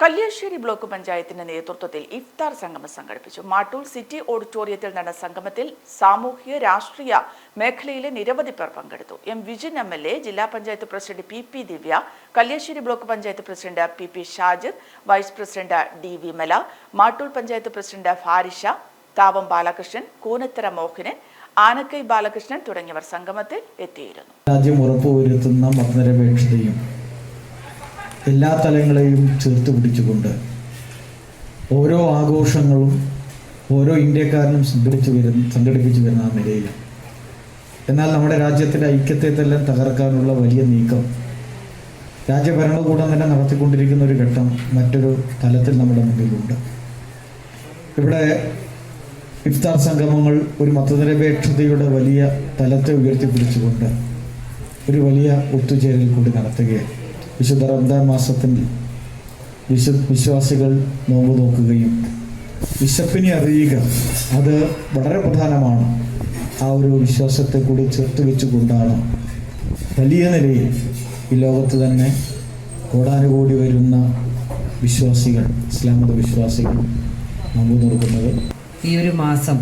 Kalliasseri block പഞ്ചായത്തിന്റെ നേതൃത്വത്തിൽ ഇഫ്താർ സംഗമം സംഘടിപ്പിച്ചു. മാട്ടൂൽ സിറ്റി ഓഡിറ്റോറിയത്തിൽ നടന്ന സംഗമത്തിൽ സാമൂഹിക രാഷ്ട്രീയ മേഖലയിലെ നിരവധി പേർ പങ്കെടുത്തു. M Vijin M L A ജില്ലാ panchayat president P P Divya Kalliasseri block panchayat president P P Shajir vice president D Vimala Mattool panchayat president Farisha Thavam Balakrishnan Koonathara Mohanan Anakkai Balakrishnan തുടങ്ങിയവർ സംഗമത്തിൽ എത്തിയിരുന്നു. രാജ്യം ഉറപ്പുവരുത്തുന്ന മതനിരപേക്ഷതയും എല്ലാ തലങ്ങളെയും ചേർത്ത് പിടിച്ചുകൊണ്ട് ഓരോ ആഘോഷങ്ങളും ഓരോ ഇന്ത്യക്കാരനും സംഘടിച്ചു വരുന്ന സംഘടിപ്പിച്ചു വരുന്ന ആ നിലയിൽ. എന്നാൽ നമ്മുടെ രാജ്യത്തിന്റെ ഐക്യത്തെ തന്നെ തകർക്കാനുള്ള വലിയ നീക്കം രാജ്യഭരണകൂടം തന്നെ നടത്തിക്കൊണ്ടിരിക്കുന്ന ഒരു ഘട്ടം മറ്റൊരു തലത്തിൽ നമ്മുടെ മുന്നിലുണ്ട്. ഇവിടെ ഇഫ്താർ സംഗമങ്ങൾ ഒരു മതനിരപേക്ഷതയുടെ വലിയ തലത്തെ ഉയർത്തിപ്പിടിച്ചുകൊണ്ട് ഒരു വലിയ ഒത്തുചേരൽ കൂടി നടത്തുകയാണ്. വിശുദ്ധ റംദാൻ മാസത്തിൽ വിശു വിശ്വാസികൾ നോമ്പ് നോക്കുകയും വിശപ്പിനെ അറിയുക. അത് വളരെ പ്രധാനമാണ്. ആ ഒരു വിശ്വാസത്തെ കൂടി ചേർത്ത് വെച്ചുകൊണ്ടാണ് വലിയ നിലയിൽ ഈ ലോകത്ത് തന്നെ കോടാനുകൂടി വരുന്ന വിശ്വാസികൾ ഇസ്ലാം മത വിശ്വാസികൾ നോമ്പ് നോക്കുന്നത് ഈ ഒരു മാസം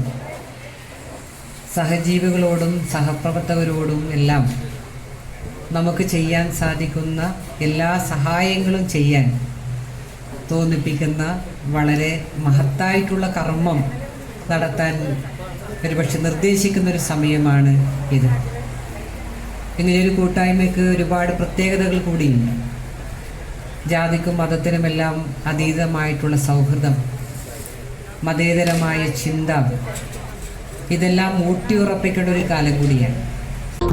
സഹജീവികളോടും സഹപ്രവർത്തകരോടും എല്ലാം നമുക്ക് ചെയ്യാൻ സാധിക്കുന്ന എല്ലാ സഹായങ്ങളും ചെയ്യാൻ തോന്നിപ്പിക്കുന്ന വളരെ മഹത്തായിട്ടുള്ള കർമ്മം നടത്താൻ ഒരുപക്ഷെ നിർദ്ദേശിക്കുന്ന ഒരു സമയമാണ് ഇത്. ഇങ്ങനെയൊരു കൂട്ടായ്മയ്ക്ക് ഒരുപാട് പ്രത്യേകതകൾ കൂടിയുണ്ട് ജാതിക്കും മതത്തിനുമെല്ലാം അതീതമായിട്ടുള്ള സൗഹൃദം മതേതരമായ ചിന്ത ഇതെല്ലാം ഊട്ടിയുറപ്പിക്കേണ്ട ഒരു കാലം കൂടിയാണ്.